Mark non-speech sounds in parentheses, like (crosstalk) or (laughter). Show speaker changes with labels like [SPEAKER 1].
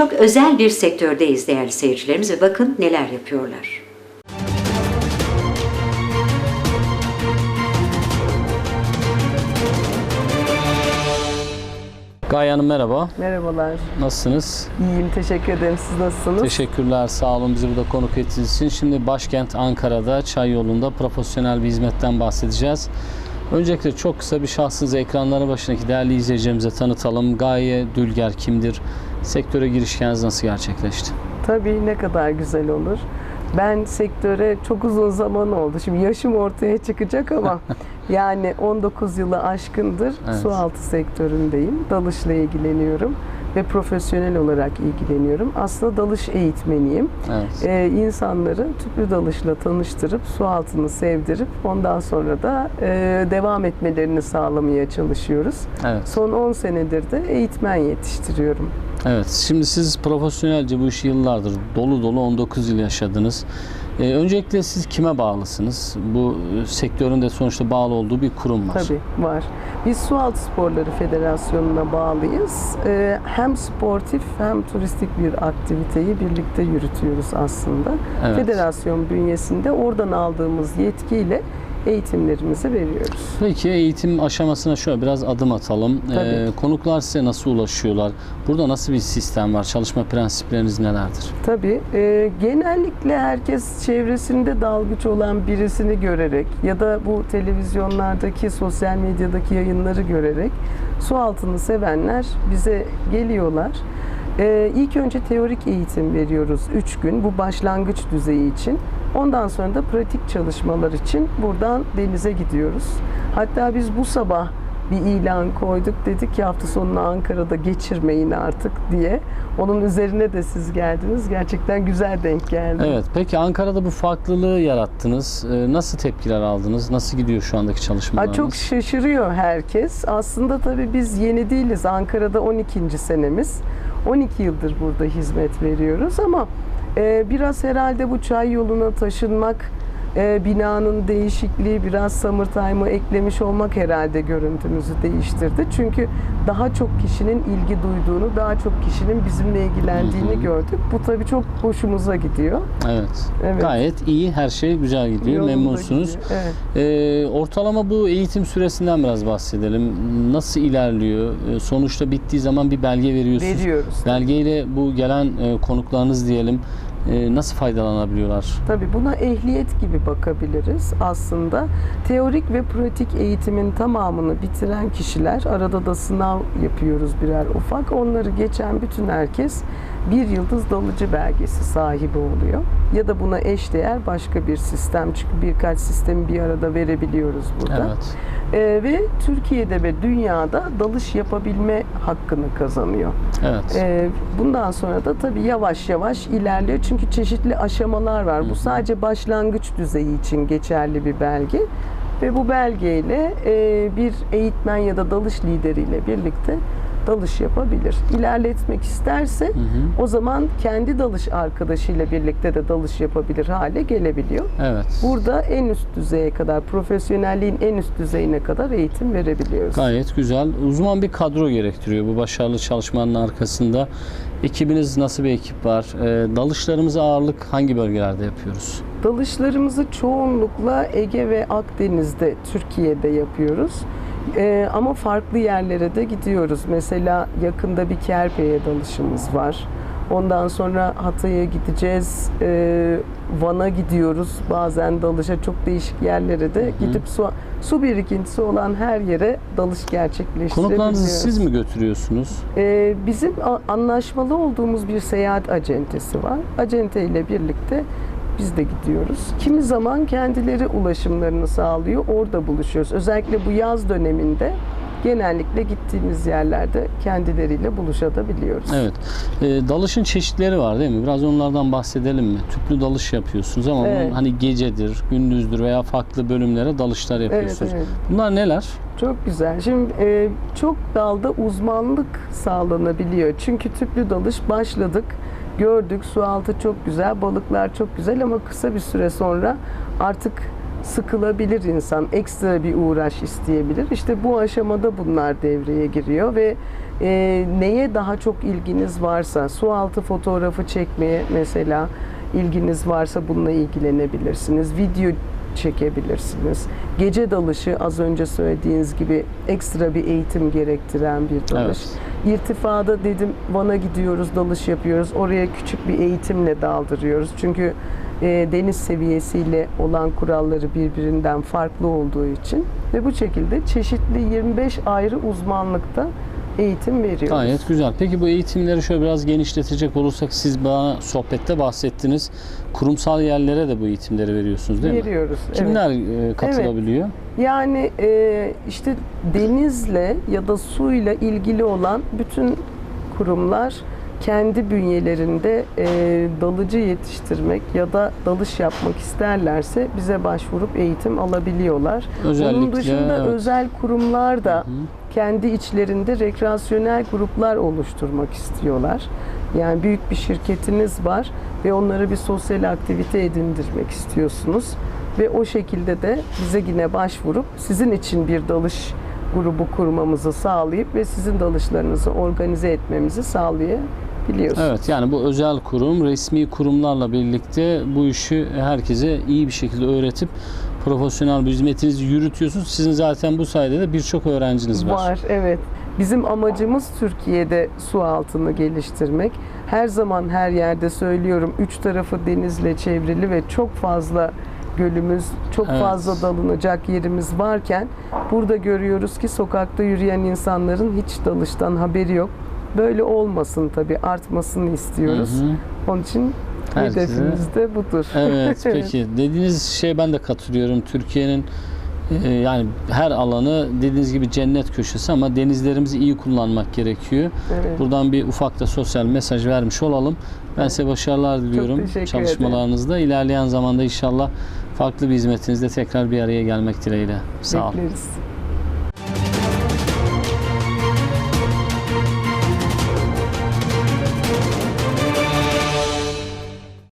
[SPEAKER 1] çok özel bir sektördeyiz değerli seyircilerimiz ve bakın neler yapıyorlar.
[SPEAKER 2] Gaye Hanım merhaba.
[SPEAKER 3] Merhabalar.
[SPEAKER 2] Nasılsınız?
[SPEAKER 3] İyiyim, teşekkür ederim. Siz nasılsınız?
[SPEAKER 2] Teşekkürler. Sağ olun bizi burada konuk ettiğiniz için. Şimdi başkent Ankara'da Çay Yolu'nda profesyonel bir hizmetten bahsedeceğiz. Öncelikle çok kısa bir şahsınızı ekranları başındaki değerli izleyicilerimize tanıtalım. Gaye Dülger kimdir? Sektöre girişkeniniz nasıl gerçekleşti?
[SPEAKER 3] Tabii ne kadar güzel olur. Ben sektöre çok uzun zaman oldu. Şimdi yaşım ortaya çıkacak ama (laughs) yani 19 yılı aşkındır
[SPEAKER 2] Evet.
[SPEAKER 3] su altı sektöründeyim. Dalışla ilgileniyorum ve profesyonel olarak ilgileniyorum. Aslında dalış eğitmeniyim.
[SPEAKER 2] Evet.
[SPEAKER 3] Ee, insanları tüplü dalışla tanıştırıp su altını sevdirip ondan sonra da e, devam etmelerini sağlamaya çalışıyoruz.
[SPEAKER 2] Evet.
[SPEAKER 3] Son 10 senedir de eğitmen yetiştiriyorum.
[SPEAKER 2] Evet. Şimdi siz profesyonelce bu işi yıllardır dolu dolu 19 yıl yaşadınız. Ee, öncelikle siz kime bağlısınız? Bu e, sektörün de sonuçta bağlı olduğu bir kurum var.
[SPEAKER 3] Tabii var. Biz Sualtı Sporları Federasyonu'na bağlıyız. Ee, hem sportif hem turistik bir aktiviteyi birlikte yürütüyoruz aslında.
[SPEAKER 2] Evet.
[SPEAKER 3] Federasyon bünyesinde oradan aldığımız yetkiyle eğitimlerimizi veriyoruz.
[SPEAKER 2] Peki eğitim aşamasına şöyle biraz adım atalım.
[SPEAKER 3] Tabii.
[SPEAKER 2] Ee, konuklar size nasıl ulaşıyorlar? Burada nasıl bir sistem var? Çalışma prensipleriniz nelerdir?
[SPEAKER 3] Tabii. e, genellikle herkes çevresinde dalgıç olan birisini görerek ya da bu televizyonlardaki, sosyal medyadaki yayınları görerek su altını sevenler bize geliyorlar. E, ilk önce teorik eğitim veriyoruz 3 gün bu başlangıç düzeyi için. Ondan sonra da pratik çalışmalar için buradan denize gidiyoruz. Hatta biz bu sabah bir ilan koyduk. Dedik ki hafta sonunu Ankara'da geçirmeyin artık diye. Onun üzerine de siz geldiniz. Gerçekten güzel denk geldi.
[SPEAKER 2] Evet. Peki Ankara'da bu farklılığı yarattınız. Ee, nasıl tepkiler aldınız? Nasıl gidiyor şu andaki
[SPEAKER 3] Ha,
[SPEAKER 2] çalışmalarınız?
[SPEAKER 3] çok şaşırıyor herkes. Aslında tabii biz yeni değiliz. Ankara'da 12. senemiz. 12 yıldır burada hizmet veriyoruz ama e, biraz herhalde bu çay yoluna taşınmak, e, binanın değişikliği, biraz summertime'ı eklemiş olmak herhalde görüntümüzü değiştirdi. Çünkü daha çok kişinin ilgi duyduğunu, daha çok kişinin bizimle ilgilendiğini
[SPEAKER 2] Hı hı.
[SPEAKER 3] gördük. Bu tabii çok hoşumuza gidiyor.
[SPEAKER 2] Evet.
[SPEAKER 3] Evet.
[SPEAKER 2] Gayet iyi. Her şey güzel gidiyor.
[SPEAKER 3] Yolunda
[SPEAKER 2] Memnunsunuz.
[SPEAKER 3] gidiyor. Evet.
[SPEAKER 2] Ee, ortalama bu eğitim süresinden biraz bahsedelim. Nasıl ilerliyor? Ee, sonuçta bittiği zaman bir belge veriyorsunuz.
[SPEAKER 3] Veriyoruz.
[SPEAKER 2] Belgeyle bu gelen e, konuklarınız diyelim e, nasıl faydalanabiliyorlar?
[SPEAKER 3] Tabii buna ehliyet gibi bakabiliriz aslında. Teorik ve pratik eğitimin tamamını bitiren kişiler, arada da sınav yapıyoruz birer ufak. Onları geçen bütün herkes bir yıldız dalıcı belgesi sahibi oluyor. Ya da buna eşdeğer başka bir sistem çünkü birkaç sistemi bir arada verebiliyoruz burada.
[SPEAKER 2] Evet.
[SPEAKER 3] Ee, ve Türkiye'de ve dünyada dalış yapabilme hakkını kazanıyor.
[SPEAKER 2] Evet.
[SPEAKER 3] Ee, bundan sonra da tabii yavaş yavaş ilerliyor. Çünkü çeşitli aşamalar var. Bu sadece başlangıç düzeyi için geçerli bir belge. Ve bu belgeyle e, bir eğitmen ya da dalış lideriyle birlikte dalış yapabilir. İlerletmek isterse
[SPEAKER 2] Hı hı.
[SPEAKER 3] o zaman kendi dalış arkadaşıyla birlikte de dalış yapabilir hale gelebiliyor.
[SPEAKER 2] Evet.
[SPEAKER 3] Burada en üst düzeye kadar, profesyonelliğin en üst düzeyine kadar eğitim verebiliyoruz.
[SPEAKER 2] Gayet güzel. Uzman bir kadro gerektiriyor bu başarılı çalışmanın arkasında. Ekibiniz nasıl bir ekip var? Ee, dalışlarımızı ağırlık hangi bölgelerde yapıyoruz?
[SPEAKER 3] Dalışlarımızı çoğunlukla Ege ve Akdeniz'de, Türkiye'de yapıyoruz. Ee, ama farklı yerlere de gidiyoruz. Mesela yakında bir Kerpe'ye dalışımız var. Ondan sonra Hatay'a gideceğiz. Ee, Van'a gidiyoruz. Bazen dalışa çok değişik yerlere de gidip su, su birikintisi olan her yere dalış gerçekleştirebiliyoruz.
[SPEAKER 2] Konuklarınızı siz mi götürüyorsunuz?
[SPEAKER 3] Ee, bizim anlaşmalı olduğumuz bir seyahat acentesi var. Acente ile birlikte biz de gidiyoruz. Kimi zaman kendileri ulaşımlarını sağlıyor, orada buluşuyoruz. Özellikle bu yaz döneminde genellikle gittiğimiz yerlerde kendileriyle buluşabiliyoruz.
[SPEAKER 2] Evet. Ee, dalışın çeşitleri var değil mi? Biraz onlardan bahsedelim mi? Tüplü dalış yapıyorsunuz ama
[SPEAKER 3] Evet.
[SPEAKER 2] bunun hani gecedir, gündüzdür veya farklı bölümlere dalışlar yapıyorsunuz.
[SPEAKER 3] evet.
[SPEAKER 2] Bunlar neler?
[SPEAKER 3] Çok güzel. Şimdi e, çok dalda uzmanlık sağlanabiliyor. Çünkü tüplü dalış başladık. Gördük su altı çok güzel, balıklar çok güzel ama kısa bir süre sonra artık sıkılabilir insan, ekstra bir uğraş isteyebilir. İşte bu aşamada bunlar devreye giriyor ve e, neye daha çok ilginiz varsa, su altı fotoğrafı çekmeye mesela ilginiz varsa bununla ilgilenebilirsiniz. Video çekebilirsiniz. Gece dalışı az önce söylediğiniz gibi ekstra bir eğitim gerektiren bir dalış.
[SPEAKER 2] Evet.
[SPEAKER 3] İrtifada dedim Van'a gidiyoruz, dalış yapıyoruz. Oraya küçük bir eğitimle daldırıyoruz. Çünkü e, deniz seviyesiyle olan kuralları birbirinden farklı olduğu için ve bu şekilde çeşitli 25 ayrı uzmanlıkta eğitim veriyoruz.
[SPEAKER 2] Gayet güzel. Peki bu eğitimleri şöyle biraz genişletecek olursak siz bana sohbette bahsettiniz. Kurumsal yerlere de bu eğitimleri veriyorsunuz değil mi?
[SPEAKER 3] Veriyoruz. evet.
[SPEAKER 2] Kimler e, katılabiliyor?
[SPEAKER 3] Yani e, işte denizle ya da suyla ilgili olan bütün kurumlar kendi bünyelerinde e, dalıcı yetiştirmek ya da dalış yapmak isterlerse bize başvurup eğitim alabiliyorlar.
[SPEAKER 2] Özellikle
[SPEAKER 3] dışında
[SPEAKER 2] evet.
[SPEAKER 3] özel kurumlar da
[SPEAKER 2] Hı.
[SPEAKER 3] kendi içlerinde rekreasyonel gruplar oluşturmak istiyorlar. Yani büyük bir şirketiniz var ve onlara bir sosyal aktivite edindirmek istiyorsunuz ve o şekilde de bize yine başvurup sizin için bir dalış grubu kurmamızı sağlayıp ve sizin dalışlarınızı organize etmemizi sağlayabiliyorsunuz.
[SPEAKER 2] Evet yani bu özel kurum resmi kurumlarla birlikte bu işi herkese iyi bir şekilde öğretip profesyonel bir hizmetinizi yürütüyorsunuz. Sizin zaten bu sayede de birçok öğrenciniz var.
[SPEAKER 3] Var, evet. Bizim amacımız Türkiye'de su altını geliştirmek. Her zaman her yerde söylüyorum üç tarafı denizle çevrili ve çok fazla gölümüz, çok
[SPEAKER 2] Evet.
[SPEAKER 3] fazla dalınacak yerimiz varken burada görüyoruz ki sokakta yürüyen insanların hiç dalıştan haberi yok. Böyle olmasın tabii, artmasını istiyoruz.
[SPEAKER 2] Hı hı.
[SPEAKER 3] Onun için
[SPEAKER 2] Herkese-
[SPEAKER 3] hedefimiz de budur.
[SPEAKER 2] Evet (laughs) peki dediğiniz şeye ben de katılıyorum. Türkiye'nin e, yani her alanı dediğiniz gibi cennet köşesi ama denizlerimizi iyi kullanmak gerekiyor.
[SPEAKER 3] Evet.
[SPEAKER 2] Buradan bir ufak da sosyal mesaj vermiş olalım. Ben size başarılar diliyorum çalışmalarınızda. İlerleyen zamanda inşallah farklı bir hizmetinizde tekrar bir araya gelmek dileğiyle. Sağ olun.
[SPEAKER 3] Bekleriz.